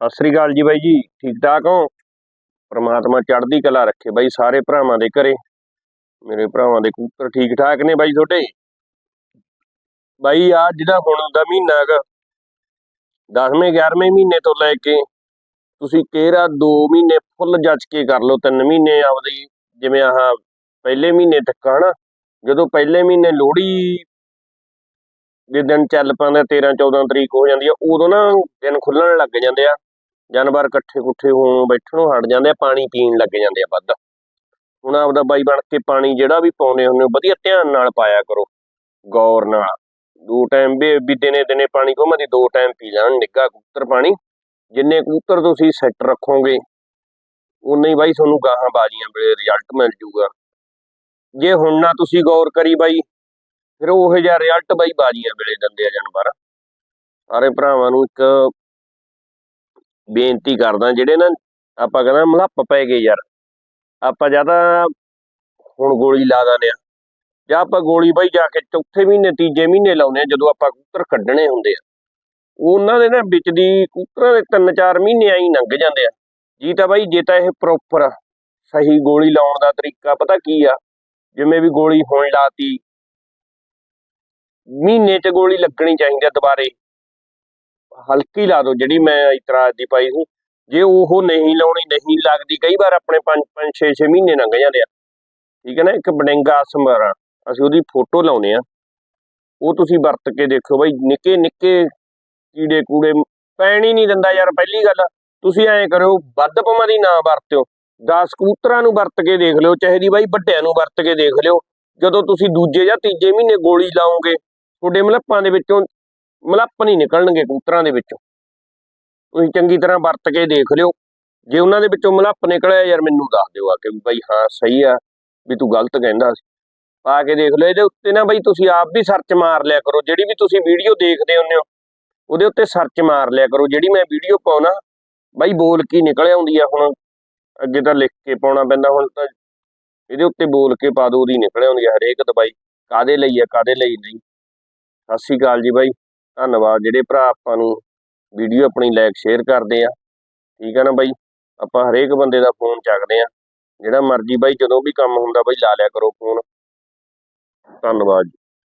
ਸਤਿ ਸ੍ਰੀ ਅਕਾਲ ਜੀ ਬਾਈ ਜੀ, ਠੀਕ ਠਾਕ ਹੋ? ਪ੍ਰਮਾਤਮਾ ਚੜ੍ਹਦੀ ਕਲਾ ਰੱਖੇ ਬਾਈ ਸਾਰੇ ਭਰਾਵਾਂ ਦੇ ਘਰੇ। ਮੇਰੇ ਭਰਾਵਾਂ ਦੇ ਕੂਤਰ ਠੀਕ ਠਾਕ ਨੇ ਬਾਈ ਤੁਹਾਡੇ? ਬਾਈ ਆ ਜਿਹੜਾ ਹੁਣ ਦਾ ਮਹੀਨਾ ਹੈਗਾ 10ਵੇਂ 11ਵੇਂ ਮਹੀਨੇ ਤੋਂ ਲੈ ਕੇ ਤੁਸੀਂ ਕਿਹੜਾ 2 ਮਹੀਨੇ ਫੁੱਲ ਜੱਜ ਕੇ ਕਰ ਲਓ 3 ਮਹੀਨੇ ਆਪਦੀ ਜਿਵੇਂ ਆਹ ਪਹਿਲੇ ਮਹੀਨੇ ਤੱਕ ਹਨਾ, ਜਦੋਂ ਪਹਿਲੇ ਮਹੀਨੇ ਲੋਹੜੀ ਦੇ ਦਿਨ ਚੱਲ ਪੈਂਦਾ 13 14 ਤਰੀਕ ਹੋ ਜਾਂਦੀ ਆ, ਉਦੋਂ ਨਾ ਦਿਨ ਖੁੱਲਣ ਲੱਗ ਜਾਂਦੇ ਆ। ਜਾਨਵਰ ਇਕੱਠੇ ਕੁੱਠੇ ਹੋਣ, ਬੈਠਣੋਂ ਹਟ ਜਾਂਦੇ ਆ, ਪਾਣੀ ਪੀਣ ਲੱਗ ਜਾਂਦੇ ਆ ਵੱਧ। ਹੁਣ ਆਪਦਾ ਬਾਈ ਬਣ ਕੇ ਪਾਣੀ ਜਿਹੜਾ ਵੀ ਪਾਉਂਦੇ ਹੁੰਦੇ ਵਧੀਆ ਧਿਆਨ ਨਾਲ ਪਾਇਆ ਕਰੋ, ਗੌਰ ਨਾਲ। ਦੋ ਟਾਈਮ ਵੀ ਦਿਨੇ ਦਿਨੇ ਪਾਣੀ ਕੋ ਮਦੀ ਦੋ ਟਾਈਮ ਪੀ ਜਾਣ ਨਿੱਘਾ ਕਬੂਤਰ ਪਾਣੀ। ਜਿੰਨੇ ਕਬੂਤਰ ਤੁਸੀਂ ਸੈੱਟ ਰੱਖੋਗੇ, ਉਨੇ ਹੀ ਬਾਈ ਤੁਹਾਨੂੰ ਗਾਹਾਂ ਬਾਜੀਆਂ ਵੇਲੇ ਰਿਜ਼ਲਟ ਮਿਲ ਜੂਗਾ। ਜੇ ਹੁਣ ਨਾ ਤੁਸੀਂ ਗੌਰ ਕਰੀ ਬਾਈ, ਫਿਰ ਉਹ ਜਿਹਾ ਰਿਜ਼ਲਟ ਬਾਈ ਬਾਜੀਆਂ ਵੇਲੇ ਦਿੰਦੇ ਆ ਜਾਨਵਰ। ਸਾਰੇ ਭਰਾਵਾਂ ਨੂੰ ਇੱਕ ਬੇਨਤੀ ਕਰਦਾ ਜਿਹੜੇ ਨਾ ਆਪਾਂ ਕਹਿੰਦਾ ਮਲੱਪ ਪੈ ਗਏ ਯਾਰ। ਆਪਾਂ ਜ਼ਿਆਦਾ ਹੁਣ ਗੋਲੀ ਲਾ ਦਿੰਦੇ ਆ ਜਾਂ ਆਪਾਂ ਗੋਲੀ ਬਾਈ ਜਾ ਕੇ ਚੌਥੇ ਮਹੀਨੇ, ਤੀਜੇ ਮਹੀਨੇ ਲਾਉਨੇ ਆ ਜਦੋਂ ਆਪਾਂ ਕਬੂਤਰ ਕੱਢਣੇ ਹੁੰਦੇ ਆ। ਉਹਨਾਂ ਦੇ ਨਾ ਵਿੱਚ ਦੀ ਕਬੂਤਰਾਂ ਦੇ ਤਿੰਨ ਚਾਰ ਮਹੀਨੇ ਆਈ ਲੰਘ ਜਾਂਦੇ ਆ। ਜੀ ਤਾਂ ਬਾਈ ਜੇ ਤਾਂ ਇਹ ਪ੍ਰੋਪਰ ਸਹੀ ਗੋਲੀ ਲਾਉਣ ਦਾ ਤਰੀਕਾ ਪਤਾ ਕੀ ਆ? ਜਿਵੇਂ ਵੀ ਗੋਲੀ ਹੁਣ ਲਾਤੀ, ਮਹੀਨੇ 'ਚ ਗੋਲੀ ਲੱਗਣੀ ਚਾਹੀਦੀ ਆ ਦੁਬਾਰੇ। ਹਲਕੀ ਲਾ ਦਿਓ, ਜਿਹੜੀ ਮੈਂ ਇਤਰਾਜ਼ ਦੀ ਪਾਈ ਸੀ ਜੇ ਉਹ ਨਹੀਂ ਲਾਉਣੀ, ਨਹੀਂ ਲੱਗਦੀ, ਕਈ ਵਾਰ ਆਪਣੇ 5 5 6 6 ਮਹੀਨੇ ਲੰਘ ਜਾਂਦੇ ਆ। ਠੀਕ ਹੈ ਨਾ? ਇੱਕ ਬਡਿੰਗਾ ਸਮਰਾ ਅਸੀਂ ਉਹਦੀ ਫੋਟੋ ਲਾਉਨੇ ਆ। ਉਹ ਤੁਸੀਂ ਵਰਤ ਕੇ ਦੇਖੋ ਬਾਈ, ਨਿੱਕੇ ਨਿੱਕੇ ਕੀੜੇ ਕੂੜੇ ਪੈਣ ਹੀ ਨਹੀਂ ਦਿੰਦਾ ਯਾਰ, ਪਹਿਲੀ ਗੱਲ। ਤੁਸੀਂ ਐਂ ਕਰਿਓ, ਵੱਧ ਪਵਾਂ ਦੀ ਨਾ ਵਰਤਿਓ। 10 ਕਬੂਤਰਾਂ ਨੂੰ ਵਰਤ ਕੇ ਦੇਖ ਲਿਓ, ਚਾਹੇ ਦੀ ਬਾਈ ਵੱਡਿਆਂ ਨੂੰ ਵਰਤ ਕੇ ਦੇਖ ਲਿਓ। ਜਦੋਂ ਤੁਸੀਂ ਦੂਜੇ ਜਾਂ ਤੀਜੇ ਮਹੀਨੇ ਗੋਲੀ ਲਾਓਗੇ, ਤੁਹਾਡੇ ਮਲੱਪਾਂ ਦੇ ਵਿੱਚੋਂ ਮਲੱਪ ਨਹੀਂ ਨਿਕਲਣਗੇ ਕਬੂਤਰਾਂ ਦੇ ਵਿੱਚੋਂ। ਤੁਸੀਂ ਚੰਗੀ ਤਰ੍ਹਾਂ ਵਰਤ ਕੇ ਦੇਖ ਲਿਓ। ਜੇ ਉਹਨਾਂ ਦੇ ਵਿੱਚੋਂ ਮਲੱਪ ਨਿਕਲਿਆ ਯਾਰ, ਮੈਨੂੰ ਦੱਸ ਦਿਓ ਆ ਕੇ ਵੀ ਬਾਈ ਹਾਂ, ਸਹੀ ਆ, ਵੀ ਤੂੰ ਗਲਤ ਕਹਿੰਦਾ ਸੀ। ਪਾ ਕੇ ਦੇਖ ਲਿਓ, ਇਹਦੇ ਉੱਤੇ ਨਾ ਬਾਈ ਤੁਸੀਂ ਆਪ ਵੀ ਸਰਚ ਮਾਰ ਲਿਆ ਕਰੋ। ਜਿਹੜੀ ਵੀ ਤੁਸੀਂ ਵੀਡੀਓ ਦੇਖਦੇ ਹੁੰਦੇ ਹੋ, ਉਹਦੇ ਉੱਤੇ ਸਰਚ ਮਾਰ ਲਿਆ ਕਰੋ। ਜਿਹੜੀ ਮੈਂ ਵੀਡੀਓ ਪਾਉਣਾ, ਬਾਈ ਬੋਲ ਕੀ ਨਿਕਲ ਆਉਂਦੀ ਆ ਹੁਣ? ਅੱਗੇ ਤਾਂ ਲਿਖ ਕੇ ਪਾਉਣਾ ਪੈਂਦਾ, ਹੁਣ ਤਾਂ ਇਹਦੇ ਉੱਤੇ ਬੋਲ ਕੇ ਪਾ ਦੋ ਉਹਦੀ ਨਿਕਲ ਆਉਂਦੀ ਆ ਹਰੇਕ ਦਵਾਈ ਕਾਦੇ ਲਈ ਆ ਕਾਦੇ ਲਈ ਨਹੀਂ? ਸਤਿ ਸ਼੍ਰੀ ਅਕਾਲ ਜੀ ਬਾਈ। ਧੰਨਵਾਦ ਜਿਹੜੇ ਭਰਾ ਆਪਾਂ ਨੂੰ ਵੀਡੀਓ ਆਪਣੀ ਲਾਈਕ ਸ਼ੇਅਰ ਕਰਦੇ ਆ। ਠੀਕ ਆ ਨਾ ਬਾਈ? ਆਪਾਂ ਹਰੇਕ ਬੰਦੇ ਦਾ ਫੋਨ ਚੱਕਦੇ ਆ। ਜਿਹੜਾ ਮਰਜ਼ੀ ਬਾਈ ਜਦੋਂ ਵੀ ਕੰਮ ਹੁੰਦਾ ਬਾਈ ਲਾ ਲਿਆ ਕਰੋ ਫੋਨ ਧੰਨਵਾਦ ਜੀ।